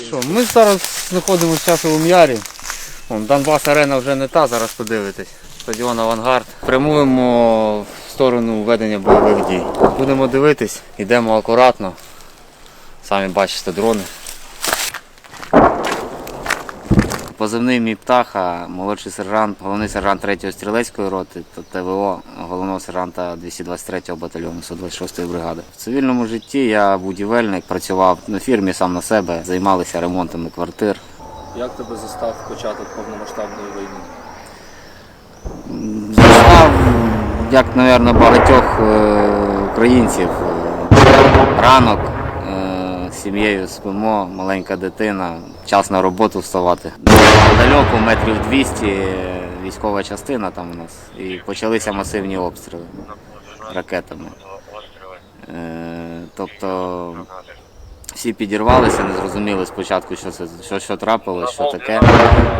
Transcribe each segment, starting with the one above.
Що, ми зараз знаходимося в часовому ярі. Донбас арена вже не та, зараз подивитись. Стадіон Авангард. Прямуємо в сторону ведення бойових дій. Будемо дивитись, йдемо акуратно. Самі бачите дрони. Позивний мій птаха, молодший сержант, головний сержант 3-ї стрілецької роти та ТВО головного сержанта 223-го батальйону 126-ї бригади. В цивільному житті я будівельник, працював на фірмі сам на себе, займалися ремонтами квартир. Як тебе застав початок повномасштабної війни? Застав, як, мабуть, багатьох е, українців, е, ранок сім'єю спимо, маленька дитина, час на роботу вставати. Далеко, метрів 200, е, військова частина там у нас. І почалися масивні обстріли ракетами. Е, Тобто всі підірвалися, не зрозуміли спочатку, що це що, що трапилось, що таке.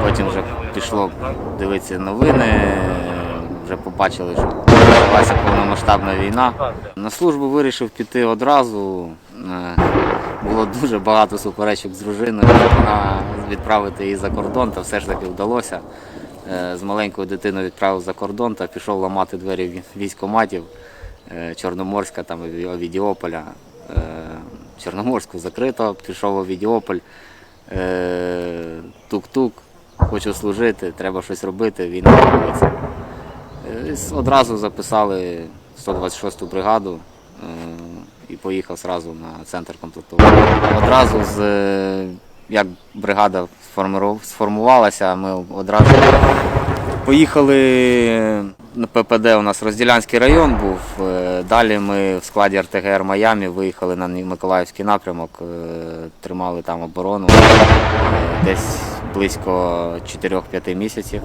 Потім вже пішло дивитися новини, вже побачили, що почалася повномасштабна війна. На службу вирішив піти одразу. Було дуже багато суперечок з дружиною. Відправити її за кордон, та все ж таки вдалося. Е, З маленькою дитиною відправив за кордон та пішов ламати двері військоматів е, Чорноморська, там Овідіополя. Е, Чорноморську закрито, пішов у Відіополь. Е, Тук-тук, хочу служити, треба щось робити, війна. Е, Одразу записали 126-ту бригаду і поїхав одразу на центр комплектування. Одразу з е, як бригада сформувалася, ми одразу Поїхали на ППД. У нас Розділянський район був. е, Далі ми в складі РТГР Майамі виїхали на Миколаївський напрямок, е, тримали там оборону десь близько 4-5 місяців.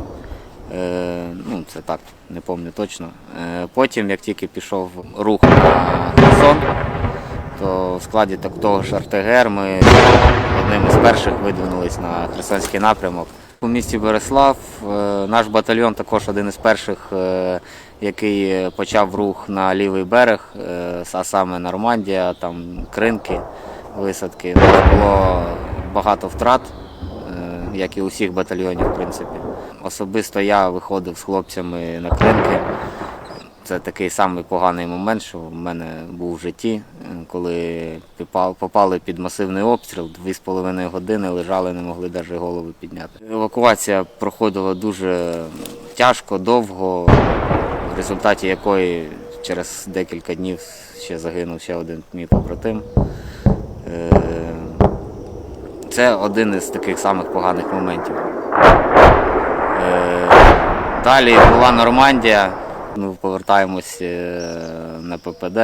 Е, Ну, це так, не пам'ятаю точно. Е, Потім, як тільки пішов рух на Херсон, то в складі так- того ж РТГР ми одним із перших видвинулись на Херсонський напрямок. У місті Береслав е, наш батальйон також один із перших, який почав рух на лівий берег, а саме Нормандія, там кринки, висадки. Було багато втрат, як і у всіх батальйонів, в принципі. Особисто я виходив з хлопцями на кринки. Це такий самий поганий момент, що в мене був в житті, е, коли попали під масивний обстріл, дві з половиною години лежали, не могли навіть голови підняти. Евакуація проходила дуже тяжко, довго, в результаті якої через декілька днів ще загинув ще один мій побратим. Це один із таких самих поганих моментів. Е, Далі була Нормандія. Ми повертаємось е, на ППД.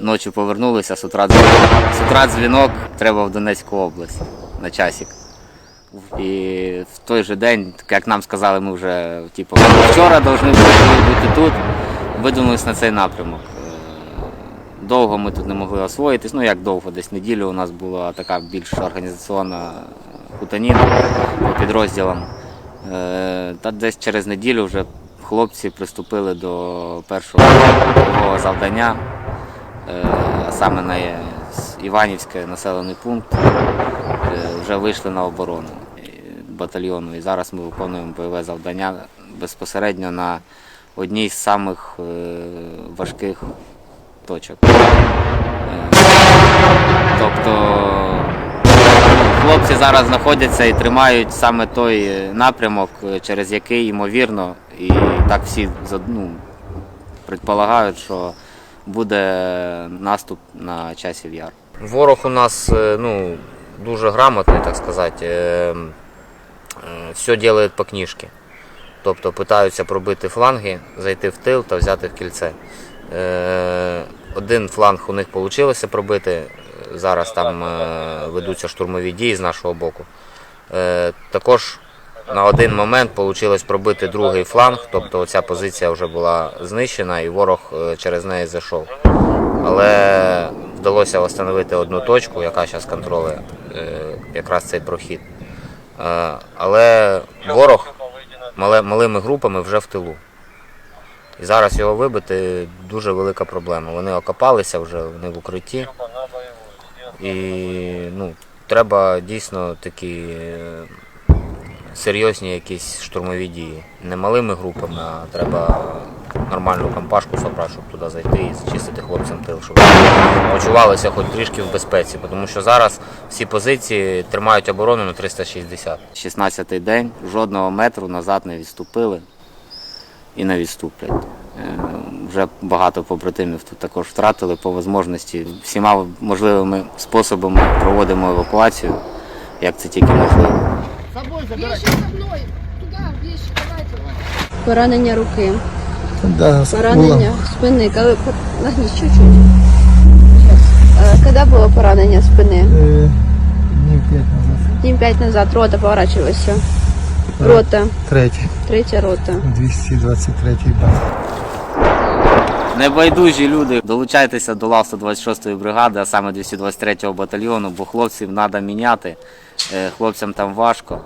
Ночі повернулися, з утра дзвінок. Дзвінок треба в Донецьку область на часик. І в той же день, як нам сказали, ми вже типу, вчора повинні бути тут, видвинулись на цей напрямок. Довго ми тут не могли освоїтись. Ну як довго, десь неділю у нас була така більш організаційна хутаніна по підрозділам. Е, Та десь через неділю вже хлопці приступили до першого завдання, е, а саме на Іванівський населений пункт. Е, Вже вийшли на оборону батальйону. І зараз ми виконуємо бойове завдання безпосередньо на одній з самих важких точок. Е, Тобто хлопці зараз знаходяться і тримають саме той е, напрямок, е, через який ймовірно, і так всі ну, предполагають, що буде наступ на часів яр. Ворог у нас ну, дуже грамотний, так сказати. Все робить по книжці. Тобто питаються пробити фланги, зайти в тил та взяти в кільце. Е, Один фланг у них вийшло пробити. Зараз там е, ведуться штурмові дії з нашого боку. Е, Також на один момент вийшло пробити другий фланг, тобто ця позиція вже була знищена і ворог через неї зайшов. Але вдалося встановити одну точку, яка зараз контролює якраз цей прохід. Але ворог малими групами вже в тилу. І зараз його вибити дуже велика проблема. Вони окопалися вже, вони в укритті. І ну, треба дійсно такі е, серйозні якісь штурмові дії. Не малими групами, а треба нормальну компашку зібрати, щоб туди зайти і зачистити хлопцям тил, щоб почувалися хоч трішки в безпеці, тому що зараз всі позиції тримають оборону на 360. 16-й день, жодного метру назад не відступили і не відступлять. Е, Вже багато побратимів тут також втратили по можливості. Всіма можливими способами проводимо евакуацію, як це тільки можливо. Поранення руки, Да, поранення спини. Коли нагніть чуть-чуть. Коли було поранення спини? Е, Днів п'ять назад. Днів п'ять назад рота поворачувалася. Рота, Третій. третя рота. 223 бат. Небайдужі люди, долучайтеся до лав 126-ї бригади, а саме 223-го батальйону, бо хлопців треба міняти. Е, Хлопцям там важко.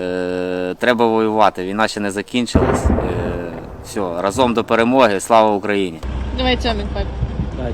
Е, Треба воювати. Війна ще не закінчилась. Е, Все, разом до перемоги. Слава Україні! Давай Тьомін, пап. Так,